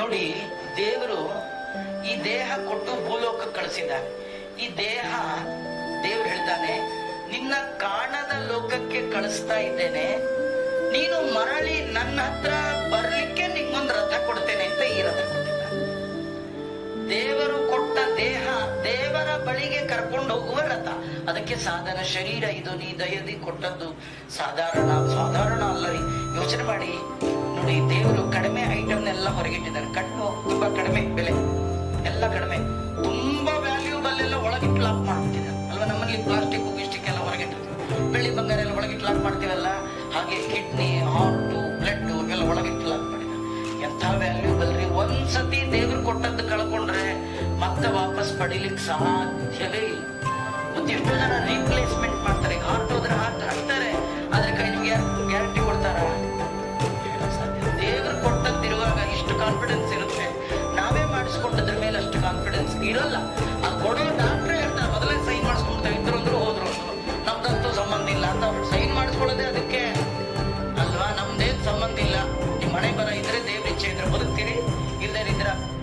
ನೋಡಿ, ದೇವರು ಈ ದೇಹ ಕೊಟ್ಟು ಭೂಲೋಕ ಕಳಿಸಿದ ಈ ದೇಹ ದೇವ್ರು ಹೇಳ್ತಾನೆ, ನಿನ್ನ ಕಾಣದ ಲೋಕಕ್ಕೆ ಕಳಿಸ್ತಾ ಇದ್ದೇನೆ. ನೀನು ಮರಳಿ ನನ್ನ ಹತ್ರ ಬರ್ಲಿಕ್ಕೆ ನಿಮ್ಗೊಂದು ರಥ ಕೊಡ್ತೇನೆ ಅಂತ ಈ ರಥ ಕೊಟ್ಟಿದ್ದ. ದೇವರು ಕೊಟ್ಟ ದೇಹ ದೇವರ ಬಳಿಗೆ ಕರ್ಕೊಂಡು ಹೋಗುವ ರಥ. ಅದಕ್ಕೆ ಸಾಧನ ಶರೀರ ಇದು, ನೀ ದಯದಿ ಕೊಟ್ಟದ್ದು ಸಾಧಾರಣ ಸಾಧಾರಣ ಅಲ್ಲ ಯೋಚನೆ ಮಾಡಿ. ನೋಡಿ, ದೇವರು ಕಡಿಮೆ ಐಟಮ್ ಎಲ್ಲ ಕಟ್ಟು ತುಂಬಾ ಕಡಿಮೆ ಬೆಲೆ. ಎಲ್ಲ ಕಡಿಮೆ. ತುಂಬಾ ವ್ಯಾಲ್ಯೂಬಲ್ ಎಲ್ಲ ಒಳಗಿಟ್ಟು ಲಾಕ್ ಮಾಡ್ತಿದ್ದಾರೆ. ಅಲ್ವಾ? ನಮ್ಮಲ್ಲಿ ಪ್ಲಾಸ್ಟಿಕ್ ಗಿಸ್ಟಿಕ್ ಎಲ್ಲ ಹೊರಗಿಟ್ಟಿರ್ತೀವಿ ಬೆಳ್ಳಿ ಬಂಗಾರ ಎಲ್ಲ ಒಳಗಿಟ್ಟು ಲಾಕ್ ಮಾಡ್ತೀವಲ್ಲ? ಹಾಗೆ ಕಿಡ್ನಿ ಹಾರ್ಟು ಬ್ಲಡ್ ಎಲ್ಲ ಒಳಗಿಟ್ಟು ಲಾಕ್ ಮಾಡಿದ್ದಾರೆ. ಎಂಥ ವ್ಯಾಲ್ಯೂಬಲ್ ರೀ ಒಂದ್ಸತಿ ದೇವ್ರು ಕೊಟ್ಟದ್ದು ಕಳ್ಕೊಂಡ್ರೆ ಮತ್ತೆ ವಾಪಸ್ ಪಡಿಲಿಕ್ಕೆ ಸಾಧ್ಯವೇ ಇಲ್ಲ. ಮತ್ತೆ ಎಷ್ಟೋ ಜನ ರೀಪ್ಲೇಸ್ಮೆಂಟ್ ಮಾಡ್ತಾರೆ. ಹಾರ್ಟ್ ಹೋದ್ರೆ ಹಾರ್ಟ್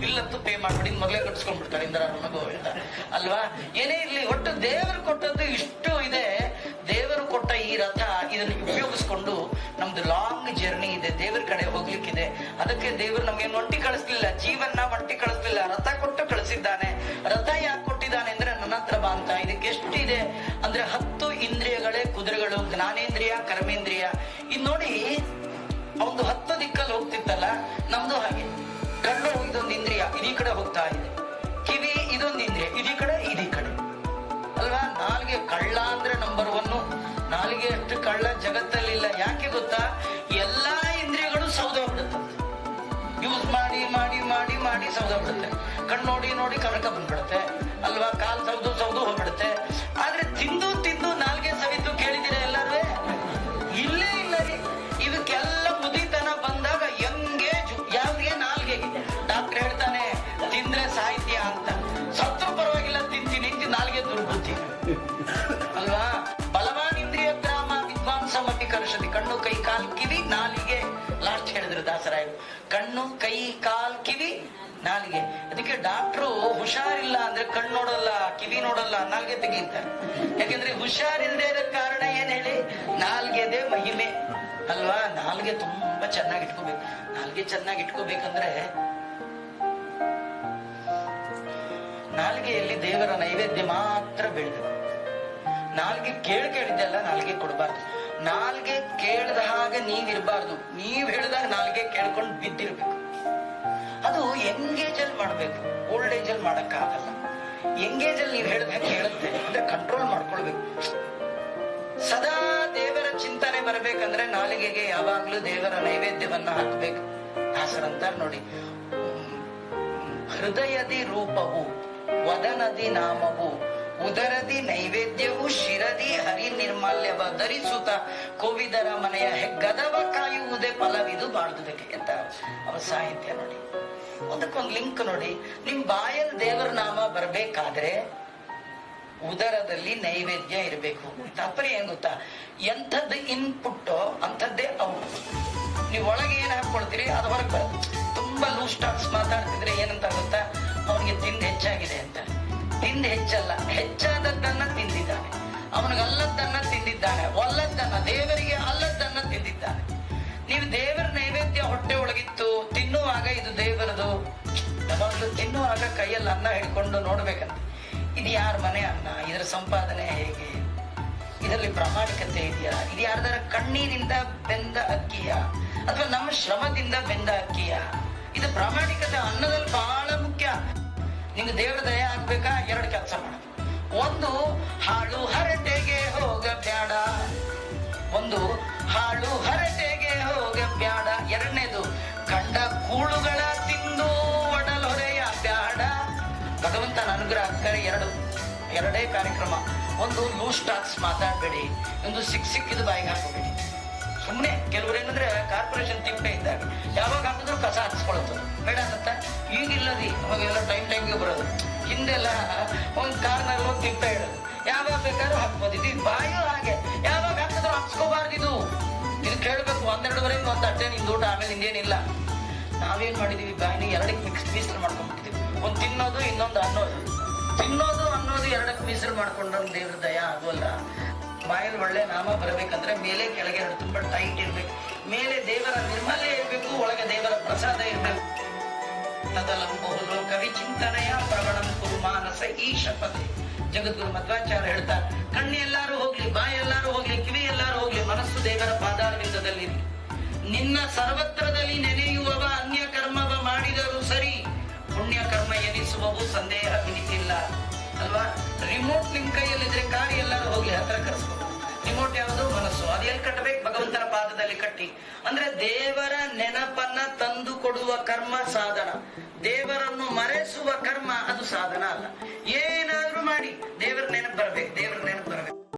ಬಿಲ್ಲಂತೂ ಪೇ ಮಾಡ್ಬಿಡಿ ಮೊದಲೇ ಕಟ್ಸ್ಕೊಂಡ್ಬಿಡ್ತಾರೆ, ಇಂದ್ರ ಮಗು ಅಂತ. ಅಲ್ವಾ? ಏನೇ ಇರ್ಲಿ, ಒಟ್ಟು ದೇವರು ಕೊಟ್ಟದ್ದು ಇಷ್ಟು ಇದೆ. ದೇವರು ಕೊಟ್ಟ ಈ ರಥ ಇದನ್ನ ಉಪಯೋಗಿಸ್ಕೊಂಡು ನಮ್ದು ಲಾಂಗ್ ಜರ್ನಿ ಇದೆ. ದೇವ್ರ ಕಡೆ ಹೋಗ್ಲಿಕ್ಕಿದೆ. ಅದಕ್ಕೆ ದೇವರು ನಮ್ಗೆ ಒಂಟಿ ಕಳಿಸ್ಲಿಲ್ಲ. ಜೀವನ ಒಂಟಿ ಕಳಿಸ್ಲಿಲ್ಲ. ರಥ ಕೊಟ್ಟು ಕಳಿಸಿದ್ದಾನೆ. ರಥ ಯಾಕೆ ಕೊಟ್ಟಿದ್ದಾನೆ ಅಂದ್ರೆ ನನ್ನ ಹತ್ರ ಬಾ ಅಂತ. ಇದಕ್ಕೆ ಎಷ್ಟಿದೆ? ಅಂದ್ರೆ ಹತ್ತು ಇಂದ್ರಿಯಗಳೇ ಕುದುರೆಗಳು. ಜ್ಞಾನೇಂದ್ರಿಯ, ಕರ್ಮೇಂದ್ರಿಯ. ಇದ್ ನೋಡಿ ಅವನು ಹತ್ತು ದಿಕ್ಕಲ್ಲಿ ಹೋಗ್ತಿತ್ತಲ್ಲ? ನಮ್ದು ಹಾಗೆ. ಕಡೆ ಹೋಗ್ತಾ ಇದೆ. ಕಿವಿ ಇದೊಂದಿದ್ರೆ ಇಡಿ ಕಡೆ ಇದೀ ಕಡೆ. ಅಲ್ವಾ? ನಾಲ್ಗೆ ಕಳ್ಳ ಅಂದ್ರೆ ನಂಬರ್ ಒನ್ ನಾಲ್ಗೆ ಅಷ್ಟು ಕಳ್ಳ ಜಗತ್ತಲ್ಲಿಲ್ಲ ಯಾಕೆ ಗೊತ್ತಾ? ಎಲ್ಲಾ ಇಂದ್ರಿಯಗಳು ಸೌದ ಬಿಡುತ್ತಂತೆ ಯೂಸ್ ಮಾಡಿ ಮಾಡಿ ಮಾಡಿ ಮಾಡಿ ಸೌದ ಬಿಡುತ್ತೆ ಕಣ್ಣು ನೋಡಿ ನೋಡಿ ಕನಕ ಬಂದ್ಬಿಡುತ್ತೆ. ಅಲ್ವಾ? ಕಾಲ್ ಸೌದು ಸೌದು ಹೋಗ್ಬಿಡುತ್ತೆ. ನಾಲಿಗೆ. ಅದಕ್ಕೆ ಡಾಕ್ಟ್ರು ಹುಷಾರಿಲ್ಲ ಅಂದ್ರೆ ಕಣ್ಣು ನೋಡಲ್ಲ, ಕಿವಿ ನೋಡಲ್ಲ, ನಾಲ್ಗೆ ತೆಗೀತಾರೆ. ಯಾಕೆಂದ್ರೆ ಹುಷಾರಿಲ್ಲದೆ ಇರೋ ಕಾರಣ ಏನ್ ಹೇಳಿ? ನಾಲ್ಗೆದೆ ಮಹಿಮೆ. ಅಲ್ವಾ? ನಾಲ್ಗೆ ತುಂಬಾ ಚೆನ್ನಾಗಿ ಇಟ್ಕೋಬೇಕು. ನಾಲ್ಗೆ ಚೆನ್ನಾಗಿ ಇಟ್ಕೋಬೇಕಂದ್ರೆ ನಾಲ್ಗೆಯಲ್ಲಿ ದೇವರ ನೈವೇದ್ಯ ಮಾತ್ರ ಬೆಳೆದ. ನಾಲ್ಗೆ ಕೇಳ್ ಕೇಳಿದ್ದೆಲ್ಲ ನಾಲ್ಗೆ ಕೊಡಬಾರ್ದು. ನಾಲ್ಗೆ ಕೇಳ್ದ ಹಾಗೆ ನೀವಿರ್ಬಾರ್ದು ನೀವ್ ಹೇಳಿದಾಗ ನಾಲ್ಗೆ ಕೇಳ್ಕೊಂಡು ಬಿದ್ದಿರ್ಬೇಕು. ಅದು ಎಂಗೇಜ್ ಅಲ್ಲಿ ಮಾಡ್ಬೇಕು. ಓಲ್ಡ್ ಏಜ್ ಅಲ್ಲಿ ಮಾಡಕ್ ಆಗಲ್ಲ ಎಂಗೇಜ್ ಅಲ್ಲಿ ನೀವು ಹೇಳಿದಾಗ ಕೇಳುತ್ತೆ ಅಂದ್ರೆ ಕಂಟ್ರೋಲ್ ಮಾಡ್ಕೊಳ್ಬೇಕು. ಸದಾ ದೇವರ ಚಿಂತನೆ ಬರಬೇಕಂದ್ರೆ ನಾಲಿಗೆಗೆ ಯಾವಾಗ್ಲೂ ದೇವರ ನೈವೇದ್ಯವನ್ನ ಹಾಕ್ಬೇಕು. ದಾಸರಂತಾರೆ ನೋಡಿ. ಹೃದಯದಿ ರೂಪವು, ವದನದಿ ನಾಮವು ಉದರದಿ ನೈವೇದ್ಯವು ಶಿರದಿ ಹರಿ ನಿರ್ಮಾಲ್ಯವ ಧರಿಸುತ್ತ ಕೋವಿದರ ಮನೆಯ ಹೆಗ್ಗದವ ಕಾಯುವುದೇ ಫಲವಿದು ಬಾಳ್ದುದಕ್ಕೆ ಅಂತ ಅವರ ಸಾಹಿತ್ಯ ನೋಡಿ. ಒಂದಕ್ಕೊಂದು ಲಿಂಕ್ ನೋಡಿ. ನಿಮ್ ಬಾಯಲ್ಲಿ ದೇವರ ನಾಮ ಬರ್ಬೇಕಾದ್ರೆ ಉದರದಲ್ಲಿ ನೈವೇದ್ಯ ಇರಬೇಕು. ತಾತ್ಪರ್ಯ ಏನ್ ಗೊತ್ತಾ? ಎಂಥದ್ದು ಇನ್ಪುಟ್ ಅಂಥದ್ದೇ ಔಟ್ ನೀವು ಒಳಗೆ ಏನ್ ಹಾಕೊಳ್ತೀರಿ? ಅದು ಹೊರಗೆ ಬರುತ್ತೆ. ತುಂಬಾ ಲೂಸ್ ಟಾಕ್ಸ್ ಮಾತಾಡ್ತಿದ್ರೆ ಏನಂತ ಗೊತ್ತಾ? ಅವ್ರಿಗೆ ತಿಂದು ಹೆಚ್ಚಾಗಿದೆ ಅಂತ. ತಿಂದು ಹೆಚ್ಚಲ್ಲ. ಹೆಚ್ಚಾದದ್ದನ್ನ ತಿಂದಿದ್ದಾನೆ. ಅವನಿಗೆ ಅಲ್ಲದ್ದನ್ನ ತಿಂದಿದ್ದಾನೆ. ಒಲ್ಲದ್ದನ್ನ ದೇವರಿಗೆ ಅಲ್ಲದ್ದನ್ನ ತಿಂದಿದ್ದಾನೆ. ನೀವು ದೇವರ ನೈವೇದ್ಯ ಹೊಟ್ಟೆ ಒಳಗಿತ್ತು, ತಿನ್ನುವಾಗ ಇದು ದೇವರದು. ಯಾವಾಗಲೂ ತಿನ್ನುವಾಗ ಕೈಯಲ್ಲಿ ಅನ್ನ ಹಿಡ್ಕೊಂಡು ನೋಡ್ಬೇಕಂತ. ಇದು ಯಾರ ಮನೆ ಅನ್ನ? ಇದರ ಸಂಪಾದನೆ ಹೇಗೆ? ಇದರಲ್ಲಿ ಪ್ರಾಮಾಣಿಕತೆ ಇದೆಯಾ? ಇದು ಯಾರ್ದಾರ ಕಣ್ಣೀರಿಂದ ಬೆಂದ ಅಕ್ಕಿಯ? ಅಥವಾ ನಮ್ಮ ಶ್ರಮದಿಂದ ಬೆಂದ ಅಕ್ಕಿಯ? ಇದು ಪ್ರಾಮಾಣಿಕತೆ ಅನ್ನದಲ್ಲಿ ಬಹಳ ಮುಖ್ಯ. ನಿಮ್ಗೆ ದೇವ್ರ ದಯ ಆಗ್ಬೇಕಾ? ಎರಡು ಕೆಲಸ ಮಾಡೋದು ಒಂದು, ಹಾಳು ಹರಟೆಗೆ ಹೋಗ ಬ್ಯಾಡ ಒಂದು, ಹಾಳು ಹರಟೆಗೆ ಹೋಗ ಬ್ಯಾಡ ಎರಡನೇದು, ಕಂಡ ಕೂಳುಗಳ ತಿಂದು ಒಡಲ್ ಹೊರೆಯ ಬ್ಯಾಡ. ಭಗವಂತನ ಅನುಗ್ರಹ ಎರಡು, ಎರಡೇ ಕಾರ್ಯಕ್ರಮ. ಒಂದು ಲೂಸ್ ಟಾಕ್ಸ್ ಮಾತಾಡಬೇಡಿ. ಒಂದು, ಸಿಕ್ ಸಿಕ್ಕಿದ ಬಾಯಿಗೆ ಹಾಕೋಬೇಡಿ. ಸುಮ್ಮನೆ ಕೆಲವರು ಏನಂದ್ರೆ ಕಾರ್ಪೊರೇಷನ್ ತಿಪ್ಪೆ ಇದ್ದಾಗ ಯಾವಾಗ ಹಾಕಿದ್ರು ಕಸ ಹಾಕ್ಸ್ಕೊಳ್ಳೋದು. ಬೇಡ ಅಂತ. ಈಗಿಲ್ಲ ರೀ ಅವಾಗೆಲ್ಲ ಟೈಮ್ ಟೈಮ್ಗೆ ಬರೋದು. ಹಿಂದೆಲ್ಲ ಒಂದು ಕಾರ್ನಲ್ಲಿ ಹೋಗಿ ತಿಂತ ಇಡೋದು ಯಾವಾಗ ಬೇಕಾದ್ರೂ ಹಾಕ್ಬೋದು ಇದು ಬಾಯು ಹಾಗೆ. ಯಾವಾಗ ಹಾಕಿದ್ರು ಹಾಕ್ಸ್ಕೋಬಾರ್ದು ಇದು. ಇದು ಕೇಳಬೇಕು ಒಂದೆರಡುವರೆಗೆ ಒಂದು ಅಟ್ಟೆ ನಿಂದು ಊಟ, ಆಮೇಲೆ ಇನ್ನೇನಿಲ್ಲ. ನಾವೇನ್ ಮಾಡಿದೀವಿ ಬಾಯಿನ ಎರಡಕ್ಕೆ ಮಿಕ್ಸ್ ಮೀಸಲು ಮಾಡ್ಕೊಂಡ್ಬಿಟ್ಟಿದ್ವಿ. ಒಂದ್ ತಿನ್ನೋದು, ಇನ್ನೊಂದು ಅನ್ನೋದು. ತಿನ್ನೋದು, ಅನ್ನೋದು ಎರಡಕ್ಕೆ ಮೀಸಲು ಮಾಡ್ಕೊಂಡ್ರೆ ದೇವ್ರ ದಯ ಆಗೋಲ್ಲ ಬಾಯಲ್ಲಿ ಒಳ್ಳೆ ನಾಮ ಬರಬೇಕಂದ್ರೆ ಮೇಲೆ ಕೆಳಗೆ ಎರಡು ತುಂಬಾ ಟೈಟ್ ಇರ್ಬೇಕು. ಮೇಲೆ ದೇವರ ನಿರ್ಮಲೆ ಇರ್ಬೇಕು, ಒಳಗೆ ದೇವರ ಪ್ರಸಾದ ಇರ್ಬೇಕು. ತದಲಂಬಹುದು ಕವಿ ಚಿಂತನೆಯ ಪ್ರವಣಂ ಕುರು ಮಾನಸ ಈ ಜಗದ್ಗುರು ಮಧ್ವಾಚಾರ್ಯ ಹೇಳ್ತಾರೆ ಕಣ್ಣು ಎಲ್ಲಾರು ಹೋಗ್ಲಿ ಬಾಯಿ ಎಲ್ಲಾರು ಹೋಗ್ಲಿ ಕಿವಿ ಎಲ್ಲಾರು ಹೋಗ್ಲಿ ಮನಸ್ಸು ದೇವರ ಪಾದಾರವಿಂದದಲ್ಲಿ ನಿನ್ನ ಸರ್ವತ್ರದಲ್ಲಿ ನೆನೆಯುವವ ಅನ್ಯ ಕರ್ಮವ ಮಾಡಿದರೂ ಸರಿ ಪುಣ್ಯ ಕರ್ಮ ಎನಿಸುವವು ಸಂದೇಹ ವಿನಿತಿಲ್ಲ ಅಲ್ವಾ ರಿಮೋಟ್ ನಿಮ್ ಕೈಯಲ್ಲಿದ್ರೆ ಕಾರ್ ಎಲ್ಲಾರು ಹೋಗ್ಲಿ ಹತ್ರ ಕರೆಸ್ಬೋದು ರಿಮೋಟ್ ಯಾವುದು ಮನಸ್ಸು. ಅದು ಎಲ್ಲಿ ಕಟ್ಟಬೇಕು? ಭಗವಂತನ ಪಾದದಲ್ಲಿ ಕಟ್ಟಿ. ಅಂದ್ರೆ ದೇವರ ನೆನಪನ್ನ ತಂದು ಕೊಡುವ ಕರ್ಮ ಸಾಧನ. ದೇವರನ್ನು ಮರೆಸುವ ಕರ್ಮ ಅದು ಸಾಧನ ಅಲ್ಲ. ಏನಾದ್ರೂ ಮಾಡಿ. ದೇವರ ನೆನಪು ಬರ್ಬೇಕು. ದೇವರ ನೆನಪು ಬರ್ಬೇಕು.